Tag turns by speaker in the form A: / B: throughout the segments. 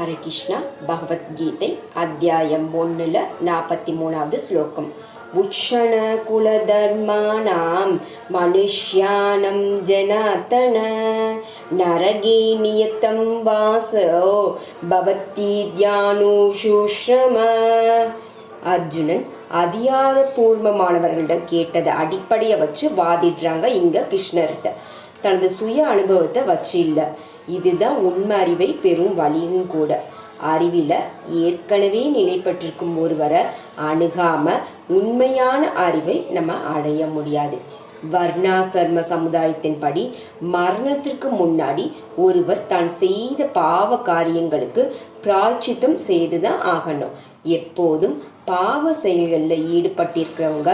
A: ஹரே கிருஷ்ணா பகவத்கீதை அத்தியாயம் ஒன்றில் நாற்பத்தி மூணாவது ஸ்லோகம். உட்சண குலதர்மானாம் மனுஷ்யானம் ஜனாத்தன நரகே நியத்தம் வாசோ பவத்தி தியானுஷுஷ்ரம அர்ஜுனன் அதிகாரபூர்வமானவர்களிடம் கேட்டதை அடிப்படையை வச்சு வாதிடுறாங்க இங்க கிருஷ்ணர்கிட்ட. தனது சுய அனுபவத்தை வச்சு இல்லை இதுதான் உண்மை அறிவை பெறும் வழியும் கூட. அறிவில் ஏற்கனவே நிலைப்பட்டிருக்கும் ஒருவரை அணுகாம உண்மையான அறிவை நம்ம அடைய முடியாது. வர்ணாசர்ம சமுதாயத்தின்படி மரணத்திற்கு முன்னாடி ஒருவர் தான் செய்த பாவ காரியங்களுக்கு பிராய்ச்சித்தம் செய்துதான் ஆகணும். எப்போதும் பாவ செயல்களில் ஈடுபட்டிருக்கிறவங்க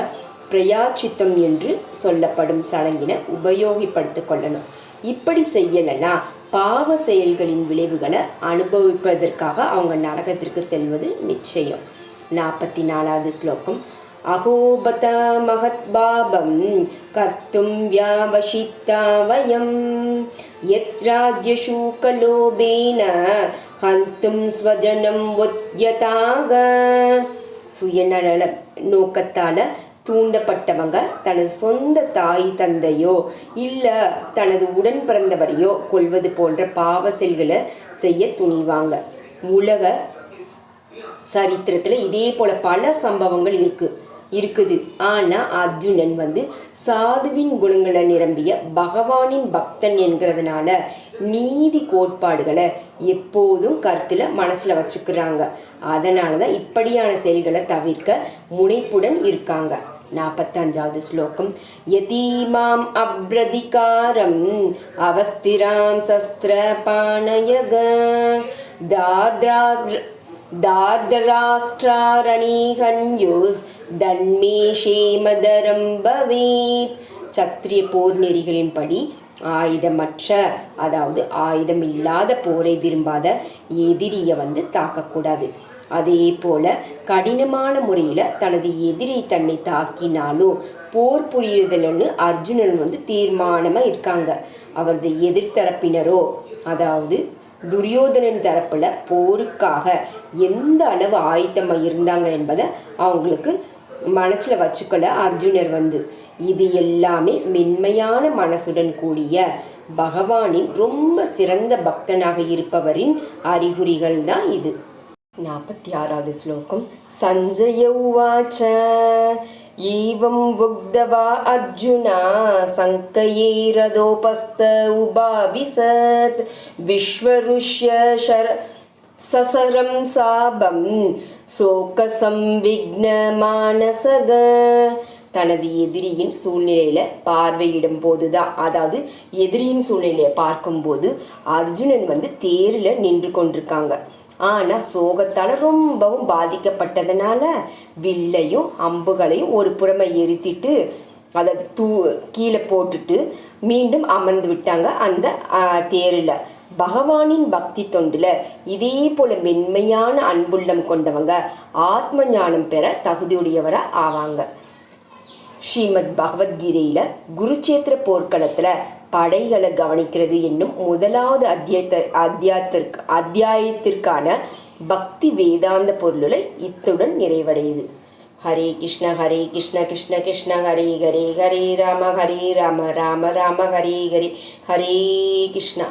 A: பிரயாச்சித்தம் என்று சொல்லப்படும் சடங்கினை உபயோகப்படுத்திக் கொள்ளணும். இப்படி செய்யலைன்னா பாவ செயல்களின் விளைவுகளை அனுபவிப்பதற்காக அவங்க நரகத்திற்கு செல்வது நிச்சயம். நாற்பத்தி நாலாவது ஸ்லோகம். அகோபத மகத்பாபம் கர்த்தும் வியாவசித்தா வயம். யத்ராஜ்யசூகலோபேன ஹந்தும் ஸ்வஜனம் ஒத்யதாக சுயநல நோக்கத்தால் தூண்டப்பட்டவங்க தனது சொந்த தாய் தந்தையோ இல்லை தனது உடன் பிறந்தவரையோ கொள்வது போன்ற பாவ செயல்களை செய்ய துணிவாங்க. உலக சரித்திரத்தில் இதே போல பல சம்பவங்கள் இருக்கு இருக்குது. ஆனால் அர்ஜுனன் வந்து சாதுவின் குணங்களை நிரம்பிய பகவானின் பக்தன் என்கிறதுனால நீதி கோட்பாடுகளை எப்போதும் கருத்தில் மனசில் வச்சுக்கிறாங்க. அதனால தான் இப்படியான செயல்களை தவிர்க்க முனைப்புடன் இருக்காங்க. நாற்பத்தஞ்சாவது ஸ்லோகம். யதீமாம் அப்ரதிகாரம் அவஸ்திராம் சஸ்திர பாணயக தாத்ரா தார்தராஷ்டிராரணீகன்யூஸ் தன்மே ஷேமதரம் பவேத். சத்திரிய போர் நெறிகளின்படி ஆயுதமற்ற அதாவது ஆயுதம் இல்லாத போரை விரும்பாத எதிரியை வந்து தாக்கக்கூடாது. அதே போல கடினமான முறையில் தனது எதிரி தன்னை தாக்கினாலும் போர் புரியுதல்னு அர்ஜுனன் வந்து தீர்மானமாக இருக்காங்க. அவரது எதிர்த்தரப்பினரோ அதாவது துரியோதனன் தரப்பில் போருக்காக எந்த அளவு ஆயத்தமாக இருந்தாங்க என்பதை அவங்களுக்கு மனசில் வச்சுக்கொள்ள அர்ஜுனர் வந்து. இது எல்லாமே மென்மையான மனசுடன் கூடிய பகவானின் ரொம்ப சிறந்த பக்தனாக இருப்பவரின் அறிகுறிகள் தான் இது. நாற்பத்தி ஆறாவது ஸ்லோகம். சஞ்சய உவாச்ச ஈவம் உக்தவா அர்ஜுனா சங்கையே ரதோபஸ்த உபாவிசத் விஸ்வருஷ்ய ஷர சசரம் சாபம் சோகசம்விக்ன மானசக. தனது எதிரியின் சூழ்நிலையில் பார்வையிடும் போது தான் அதாவது எதிரியின் சூழ்நிலையை பார்க்கும்போது அர்ஜுனன் வந்து தேரில் நின்று கொண்டிருக்காங்க. ஆனால் சோகத்தால் ரொம்பவும் பாதிக்கப்பட்டதுனால வில்லையும் அம்புகளையும் ஒரு புறமை எரித்திட்டு அதை தூ கீழே போட்டுட்டு மீண்டும் அமர்ந்து விட்டாங்க அந்த தேரில். பகவானின் பக்தி தொண்டில் இதே போல மென்மையான அன்புள்ளம் கொண்டவங்க ஆத்ம ஞானம் பெற தகுதியுடையவராக ஆவாங்க. ஸ்ரீமத் பகவத்கீதையில் குருச்சேத்திர போர்க்களத்தில் படைகளை கவனிக்கிறது என்னும் முதலாவது அத்தியாயத்த அத்தியாயத்திற்கு அத்தியாயத்திற்கான பக்தி வேதாந்த பொருளை இத்துடன் நிறைவடையுது. ஹரே கிருஷ்ண ஹரே கிருஷ்ண கிருஷ்ண கிருஷ்ண ஹரே ஹரே ஹரே ராம ஹரே ராம ராம ராம ஹரே ஹரே ஹரே கிருஷ்ணா.